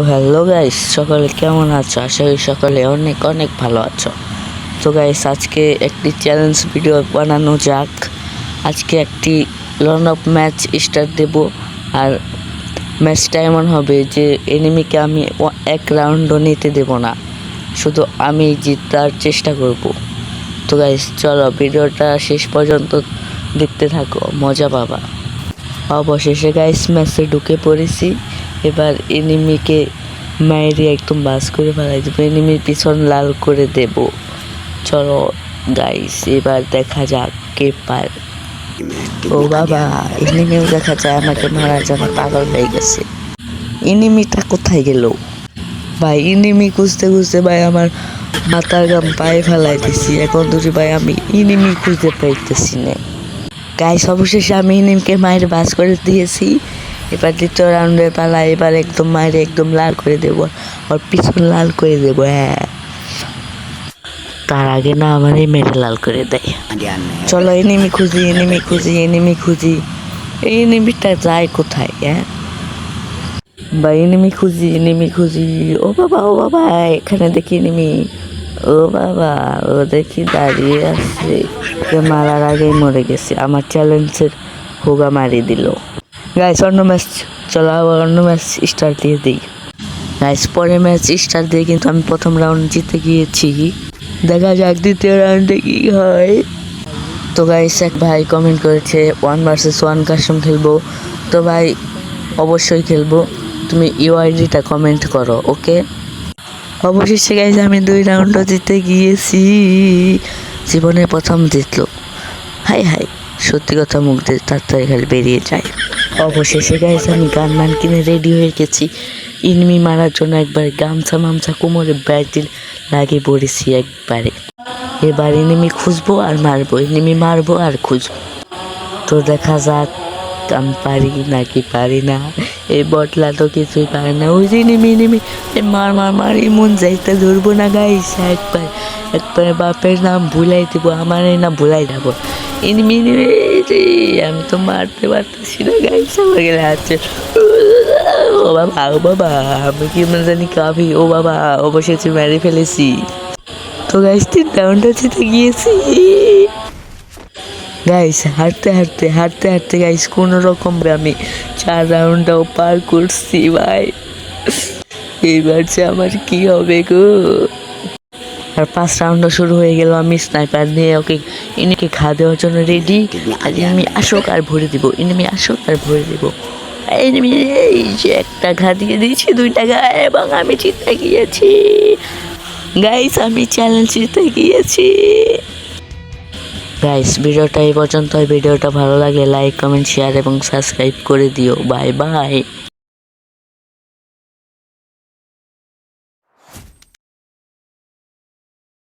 তো hello guys সকালে কেমন আছো? আশা করি সকালে অনেক অনেক ভালো আছো। তো গাইস আজকে একটি চ্যালেঞ্জ ভিডিও বানানো যাক। আজকে একটি লন অফ ম্যাচ স্টার্ট দেব। আর ম্যাচটা এমন হবে যে এনিমিকে আমি এক রাউন্ডও নিতে দেব না। শুধু আমি জিতার চেষ্টা করব। তো গাইস চলো ভিডিওটা শেষ পর্যন্ত দেখতে থাকো, মজা পাবা। অবশেষে গাইস ম্যাচে ঢুকে পড়েছি। এবার এনিমিকে মায়েরি একদম বাস করে ফেলাই দেবো। এনিমির পিছন লাল করে দেব। চলো গাইস এবার দেখা যাক কে পার। ও বাবা, এনিমিও দেখা যায়, আমাকে মারার জন্য পাগল হয়ে গেছে। এনিমিটা কোথায় গেল? ভাই, এনিমি খুঁজতে খুঁজতে ভাই আমার মাথার গাম পায়ে ফেলাই দিছি। এখন দুটি ভাই আমি ইনিমি খুঁজতে পাইতেছি না। গাইস অবশেষে আমি নিমকে মায়ের বাস করে দিয়েছি। এবার দ্বিতীয় রাউন্ডের পালা, এবার একদম মায়ের একদম লাল করে দেবো, ওর পিছন লাল করে দেবো হ্যাঁ। তার আগে না আমারই মেরে লাল করে দেয়। চলো এনিমি খুঁজি এনিমি খুঁজি এনিমি খুঁজি। এই এনিমিটা যায় কোথায় হ্যাঁ? বা এনিমি খুঁজি এনিমি খুঁজি। ও বাবা ও বাবা, এখানে দেখি এনিমি ও বাবা, ও দেখি দাঁড়িয়ে আছে। মারার আগেই মরে গেছে। আমার চ্যালেঞ্জের হোগা মারি দিল। গাইস অন্য ম্যাচ চলো আবার অন্য ম্যাচ স্টার্ট দিয়ে দিই। গাইস পরের ম্যাচ স্টার্ট দিয়ে কিন্তু আমি প্রথম রাউন্ড জিতে গিয়েছি। দেখা যাক দ্বিতীয় রাউন্ডে কি হয়। তো গাইস এক ভাই কমেন্ট করেছে ওয়ান ভার্সেস ওয়ান কাস্টম খেলব। তো ভাই, অবশ্যই খেলব। তুমি ইউআইডিটা কমেন্ট করো ওকে অবশেষে গাইস আমি দুই রাউন্ডও জিতে গিয়েছি। জীবনে প্রথম জিতলো। হাই হাই, সত্যি কথা মুখ দিয়ে তাড়াতাড়ি খালি বেরিয়ে যায়। অবশেষে গাইস আমি গান মান কিনে রেডি হয়ে গেছি। ইনমি মারার জন্য একবার গামছা মামছা কোমরে ব্যাটিল লাগিয়ে পড়েছি একবারে। এবার ইনিমি খুঁজবো আর মারবো, ইনিমি মারবো আর খুঁজবো। তো দেখা যাক, আমি পারি নাকি পারি না। এই বটলা তো কিছুই পারে না। ওই যে নেমে নেমে মার মার মার এমন যাইতে ধরবো না গাইস একবার একবার বাপের নাম ভুলাই দিব, আমার নাম ভুলাই যাব। এনিমি নেমে আমি তো মারতে পারতেছি না গাইস আমার গেলে আছে। ও বাবা ও বাবা, আমি কি মানে জানি কাবি ও বাবা, অবশেষে মেরে ফেলেছি। তো গাইস তিন জিতে গিয়েছি। গাইস হাঁটতে হাঁটতে হাঁটতে হাঁটতে গাইস কোনো রকম আমি চার রাউন্ডটাও পার করছি, ভাই। এইবার যে আমার কি হবে গো? আর পাঁচ রাউন্ডও শুরু হয়ে গেল, আমি স্নাইপার নিয়ে ওকে, ইনিকে খা দেওয়ার জন্য রেডি আর এনিমি আসুক আর ভরে দিব এনিমি আসুক আর ভরে দিব। এই যে একটা ঘা দিয়ে দিয়েছি, দুইটা ঘা, এবং আমি জিতে গিয়েছি। গাইস আমি চ্যালেঞ্জ জিতে গিয়েছি। গাইস ভিডিওটা এই পর্যন্ত ভিডিওটা ভালো লাগে লাইক কমেন্ট শেয়ার এবং সাবস্ক্রাইব করে দিও। Bye bye